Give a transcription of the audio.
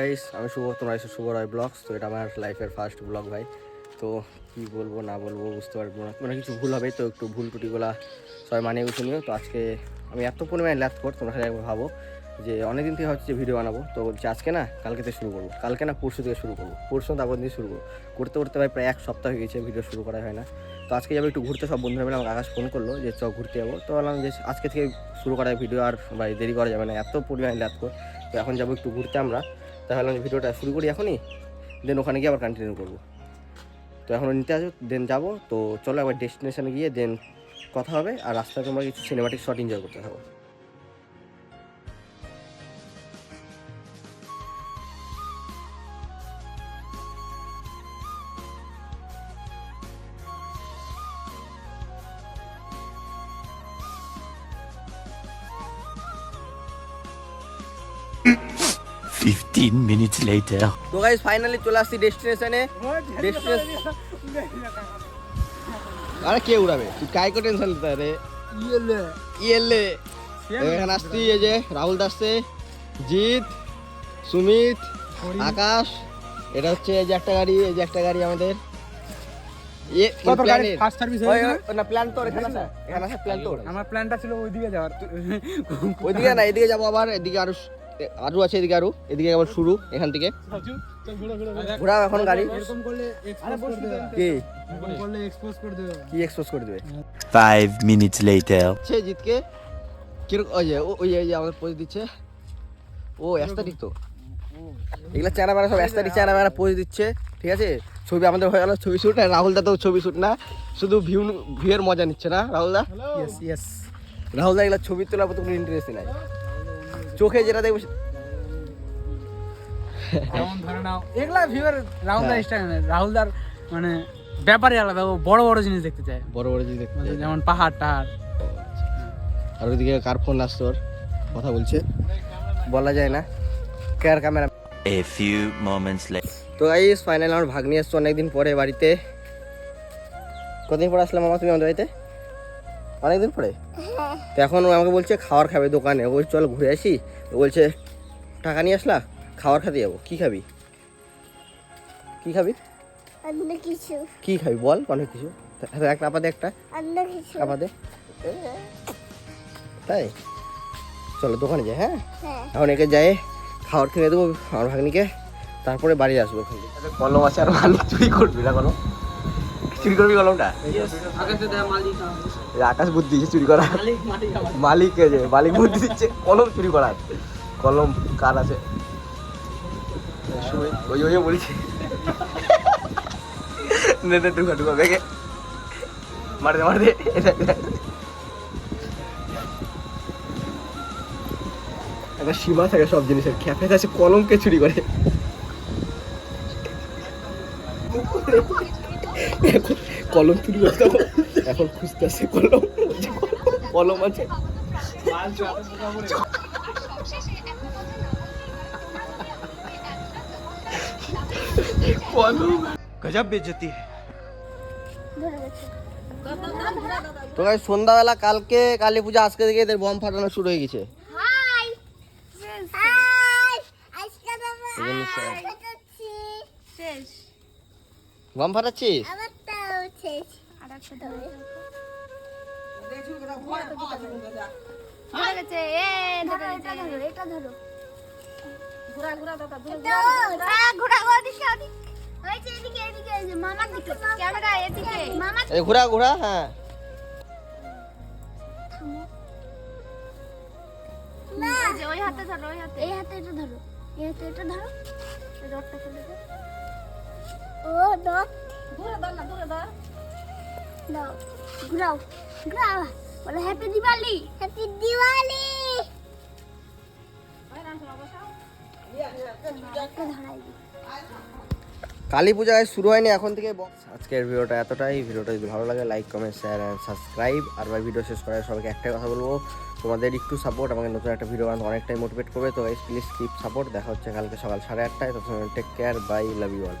Guys আমি শুভ, তোমরা এসে শুভ রয় ব্লগস। তো এটা আমার লাইফের ফার্স্ট ব্লগ ভাই। তো কি বলব, না বলব বুঝতে পারব না। মানে কিছু ভুল হবে, তো একটু ভুল টুটিগুলা সবাই মানিয়ে গুছিয়ে নিও। তো আজকে আমি এত পরিমাণে ল্যাথ কর তোমরা সবাই একবার ভাবো যে অনেকদিন থেকে হচ্ছে যে ভিডিও বানাবো। তো বলছি আজকে না, কালকে থেকে শুরু করব। কালকে না পরশু থেকে শুরু করব। পরশু তারপর দিয়ে শুরু করব। করতে করতে ভাই প্রায় এক সপ্তাহ হয়ে গেছে ভিডিও শুরু করা হয় না। তো আজকে যাব একটু ঘুরতে, সব বন্ধুরা মিলে আমাকে আকাশ ফোন করল যে চ ঘুরতে যাব। তো বললাম যে আজকে থেকে শুরু করা ভিডিও আর ভাই দেরি করা যাবে না, এত পরিমাণে ল্যাথ কর। তো এখন যাব একটু ঘুরতে আমরা। তাহলে আমি ভিডিওটা শুরু করি এখনই দেন ওখানে গিয়ে আবার কন্টিনিউ করব। তো এখনও নিতে আসো দেন যাব, তো চলো একবার ডেস্টিনেশানে গিয়ে দেন কথা হবে, আর রাস্তায় তোমরা কিছু সিনেমাটিক শট এনজয় করতে থাকো Fifteen minutes later. তো গাইজ ফাইনালি চলে আসছি ডেস্টিনেশনে আরে কে উড়াবে? তুই কাইকো টেনশন নিতে রে? ইয়েলে। এখানে আসছি এই যে রাহুল দাসে জিৎ সুমিত আকাশ এটা হচ্ছে এই যে একটা গাড়ি এই যে একটা গাড়ি আমাদের। ইয়ে আমার প্ল্যানটা ছিল ওইদিকে যাওয়ার। ওইদিকে না এদিকে যাব আবার এদিকে আরও আরও আছে এদিকে আরও এদিকে আবার শুরু এখান থেকে। ঘোরাও এখন গাড়ি। কি? এরকম করলে এক্সপোজ করে দেবে। কি এক্সপোজ করে দেবে? Five minutes later. সে জিতকে। কীরকম ওই যে ও- ওই যে- আমাদের পোজ দিচ্ছে। ও অ্যাস্তারিক তো। এগুলো বেড়া সব অ্যাস্তারিক চ্যানা বেড়া পোজ দিচ্ছে ঠিক আছে? ছবি আমাদের হয়ে গেল ছবি শ্যুট রাহুল দা তো ছবি শ্যুট না। শুধু ভিউ ভিউয়ের মজা নিচ্ছে না রাহুল দা? ইয়েস ইয়েস রাহুল দা এগুলো ছবি তোলার প্রতি কোনো ইন্টারেস্ট নাই। চোখে যেটা দেখব যেমন ধরে নাও। এগুলা ভিউয়ার রাহুল দার হ্যাঁ। মানে ব্যাপারই আলাদা ও বড় বড় জিনিস দেখতে চায়। বড় বড় জিনিস দেখতে চাই। যেমন পাহাড় টাহাড়। আর ওইদিকে কার ফোন আসছে ওর কথা বলছে। বলা যায় না। Care camera moments later. তো গাইস ফাইনাল আমার ভাগ্নি আসছে অনেকদিন পরে বাড়িতে। কতদিন পরে আসলাম আমার তুমি আমাদের বাড়িতে? অনেকদিন পরে? তো এখন আমাকে বলছে খাবার খাবে দোকানে। ও বলছে, চল ঘুরে আসি। ও বলছে টাকা নিয়ে আসলা? খাবার খেতে যাব। কি খাবি? কি খাবি? অন্য কিছু। কি খাবি? বল অনেক কিছু। একটা আপাতে একটা। অন্য কিছু। আপাতে তাই? চলো দোকানে যাই হ্যাঁ? হ্যাঁ। এখন একে যায় খাবার কিনে দেবো আমার ভাগ্নিকে। তারপরে বাড়ি আসব ওখান থেকে কলম আছে আর মালিক চুরি করবি না কলম? চুরি করবি কলমটা? আকাশ বুদ্ধি দিচ্ছে চুরি করা মালিক যে, মালিক বুদ্ধি দিচ্ছে, কলম চুরি করার। কলম কার আছে? ওই ওই বলছি। নে নে ঢুকা ঢুকা বেগে। মার দে দে। একটা সীমা থাকে সব জিনিসের। খ্যাপে আছে কলমকে চুরি করে। এখন কলম চুরি করতে এখন খুঁজতে আসছে কলম। কলম আছে। গজব বেজতি তো গাই সন্ধ্যাবেলা কালকে কালী পূজা আজকে থেকে এদের বম ফাটানো শুরু হয়ে গেছে। শেষ। বম ফাটাচ্ছিস? ঘোরা ঘোরা হ্যাঁ। ওই হাতে ধরো ওই হাতে। এই হাতে এটা ধরো এই হাতে এটা ধরো। রডটা ফেলে দাও ও ডক ঘুরে দাও না ঘুরে দাও দাও ঘুরাও ঘুরাও বলে হ্যাপি দিওয়ালি হ্যাপি দিওয়ালি কালী পূজা শুরু হয়নি এখন থেকে আজকের ভিডিওটা এতটাই। ভিডিওটা যদি ভালো লাগে like comment share and subscribe আর ভাই ভিডিও শেষ করার সবাইকে একটাই কথা বলব তোমাদের একটু সাপোর্ট আমাকে নতুন একটা ভিডিও বানাতে অনেকটাই মোটিভেট করবে। তো প্লিজ কিপ সাপোর্ট দেখা হচ্ছে কালকে সকাল সাড়ে আটটায়। তখন take care bye love you all